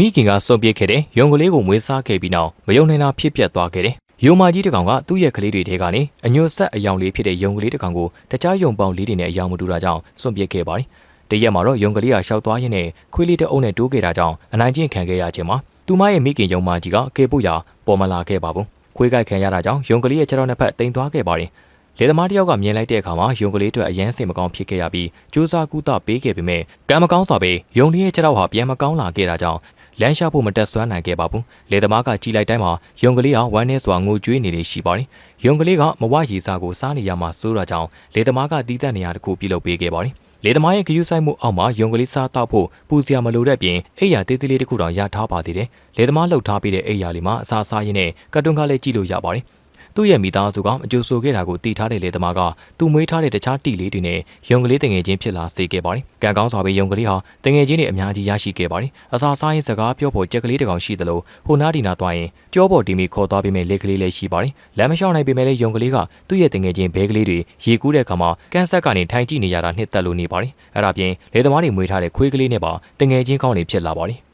မိခင်ကစွန့်ပစ်ခဲ့တဲ့ရုံကလေးကိုမွေးစားခဲ့ပြီးနောက်မယုံနိုင်တာဖြစ်ပျက်သွားခဲ့တယ်။ယုံမာကြီးတစ်ကောင်ကသူ့ရဲ့ကလေးတွေထဲကနေအညွတ်ဆက်အယောင်လေးဖြစ်တဲ့ယုံကလေးတစ်ကောင်ကိုတခြားယုံပေါင်းလေးတွေနဲ့အယောင်မတူတာကြောင့်စွန့်ပစ်ခဲ့ပါတယ်။တရက်မှာတော့ယုံကလေးကရှောက်သွားရင်းနဲ့ခွေးလေးတစ်အုပ်နဲ့တိုးခဲ့တာကြောင့်အနိုင်ကျင့်ခံခဲ့ရခြင်းမှာသူမရဲ့မိခင်ယုံမာကြီးကကေပုရာပေါ်မလာခဲ့ပါဘူး။ခွေးကိုက်ခံရတာကြောင့်ယုံကလေးရဲ့ခြေထောက်နှစ်ဖက်တိမ်သွားခဲ့ပါတယ်။လေသမားတစ်ယောက်ကမြင်လိုက်တဲ့အခါမှာယုံကလေးအတွက်အယမ်းစိတ်မကောင်းဖြစ်ခဲ့ရပြီးစူးစမ်းကူတာပေးခဲ့ပေမဲ့ကံမကောင်းစွာပဲယုံလေးရဲ့ခြေထောက်ဟာပြန်မကောင်းလာခဲ့တာကြောင့် လမ်းလျှောက်ဖို့မတက်ဆွမ်းနိုင်ခဲ့ပါဘူး။လေသမားကကြည်လိုက်တိုင်းမှာယုံကလေးဟာဝမ်းနဲ့စွာငိုကြွေးနေနေရှိပါတယ်။ယုံကလေးကမဝရီစာကိုစားနေရမှစိုးတာကြောင့်လေသမားကတီးတက်နေရတစ်ခုပြုလုပ်ပေးခဲ့ပါတယ်။လေသမားရဲ့ဂယုဆိုင်မှုအောက်မှာယုံကလေးစားတောက်ဖို့ပူစရာမလိုတဲ့ပြင်အိယာတေးသေးလေးတစ်ခုတောင်ရထားပါသေးတယ်။လေသမားလှုပ်ထားပေးတဲ့အိယာလေးမှာအစာစားရင်းနဲ့ကတ်တွန်းကားလေးကြည့်လို့ရပါတယ်။ သူ့ရဲ့မိသားစုကအကျိုးဆိုခဲ့တာကိုတီထားတဲ့လေသမားကသူ့မွေးထားတဲ့တခြားတီလေးတွေနဲ့ယုံကလေးတငယ်ချင်းဖြစ်လာစေခဲ့ပါတယ်။ကံကောင်းစွာပဲယုံကလေးဟာတငယ်ချင်းတွေအများကြီးရရှိခဲ့ပါတယ်။အစာစားရင်စကားပြောဖို့ကြက်ကလေးတစ်ကောင်ရှိသလိုဟိုနားဒီနာသွားရင်ကြောပေါ်တီမီခေါ်သွားပေးမဲ့လက်ကလေးလည်းရှိပါတယ်။လမ်းမလျှောက်နိုင်ပေမဲ့လည်းယုံကလေးကသူ့ရဲ့တငယ်ချင်းဘဲကလေးတွေရေကူးတဲ့အခါမှာကန်းဆက်ကနေထိုင်ကြည့်နေရတာနှစ်သက်လို့နေပါတယ်။အဲ့ဒါပြင်လေသမားတွေမွေးထားတဲ့ခွေးကလေးနဲ့ပါတငယ်ချင်းကောင်းတွေဖြစ်လာပါတယ်။